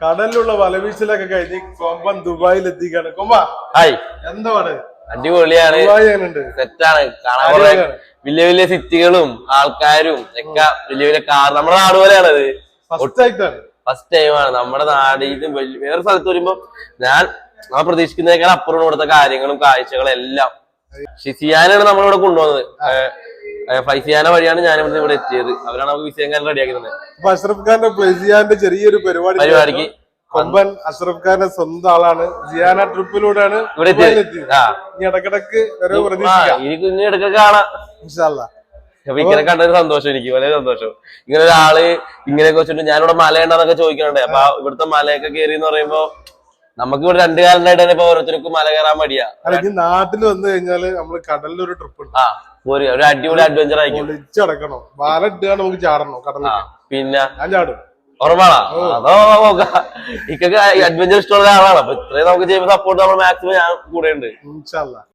കടലിലുള്ള വലവീശലൊക്കെ കഴിഞ്ഞ് കൊമ്പൻ ദുബായിൽ എത്തിക്കാണ് കൊമ്പ ഹായ്. എന്താണ് അടിപൊളിയാണ്. സെറ്റാണ്. കാണാൻ. വലിയ വലിയ സിറ്റികളും ആൾക്കാരും ഒക്കെ വലിയ വലിയ കാർ നമ്മുടെ നാട് ഫസ്റ്റ് ടൈം ഫസ്റ്റ് ടൈമാണ് നമ്മുടെ നാട് ഇത് വേറെ സ്ഥലത്ത് വരുമ്പോ ഞാൻ നമ്മൾ പ്രതീക്ഷിക്കുന്നതിനേക്കാൾ അപ്പുറം ഇവിടുത്തെ കാര്യങ്ങളും കാഴ്ചകളും എല്ലാം. ഷിസിയാനാണ് നമ്മളിവിടെ കൊണ്ടുവന്നത്. ഏഹ് ഫൈസിയാന വഴിയാണ് ഞാൻ ഇവിടെ എത്തിയത്. അവരാണ് നമുക്ക് വിസയം കാര്യം റെഡിയാക്കി തന്നത് അപ്പൊ അഷ്റഫ് ഖാന്റെ പ്ലസിയാന്റെ ചെറിയൊരു പരിപാടി പരിപാടിക്ക് കൊമ്പൻ അഷ്റഫ് ഖാന്റെ സ്വന്തം ആളാണ്. ജിയാന ട്രിപ്പിലൂടെയാണ് ഇവിടെ എത്തിയത്. ആ. ഇനി ഇടക്കിടക്ക് ഓരോ ആ, പ്രതീക്ഷിക്കാം. ഇനി കുഞ്ഞു ഇടയ്ക്കൊക്കെ കാണാം. ഇൻഷാല്ലാ. അപ്പൊ ഇങ്ങനെ കണ്ടൊരു സന്തോഷം എനിക്ക് വളരെ സന്തോഷം. ഇങ്ങനെ ഒരാൾ ഇങ്ങനെ വെച്ചിട്ട് ഞാനിവിടെ മലയുണ്ടെന്നൊക്കെ ചോദിക്കണുണ്ട് അപ്പൊ ഇവിടുത്തെ മലയൊക്കെ കയറി എന്ന് പറയുമ്പോ നമുക്ക് ഇവിടെ രണ്ടു കാലമായിട്ട് തന്നെ ഇപ്പൊ ഓരോരുത്തർക്കും മല കയറാൻ മടിയാ. നാട്ടിൽ വന്നു കഴിഞ്ഞാൽ നമ്മൾ കടലിൽ ഒരു ട്രിപ്പ് ഉണ്ട്. ആ. ഒരു ഒരു അടിപൊളി അഡ്വഞ്ചർ ആയിരിക്കും. ഒളിച്ചടക്കണം വാല ഇട്ടാണ് നമുക്ക് ചാടണം. പിന്നെ ഞാൻ ചാടും. ഉറപ്പാണോ? അതോ നോക്കാം ഇക്കൊക്കെ അഡ്വഞ്ചർ ഇഷ്ടമുള്ള ആളാണ്. അപ്പൊ ഇത്രയും നമുക്ക് ചെയ്യുമ്പോൾ സപ്പോർട്ട് നമ്മൾ മാക്സിമം ഞാൻ കൂടെ ഉണ്ട്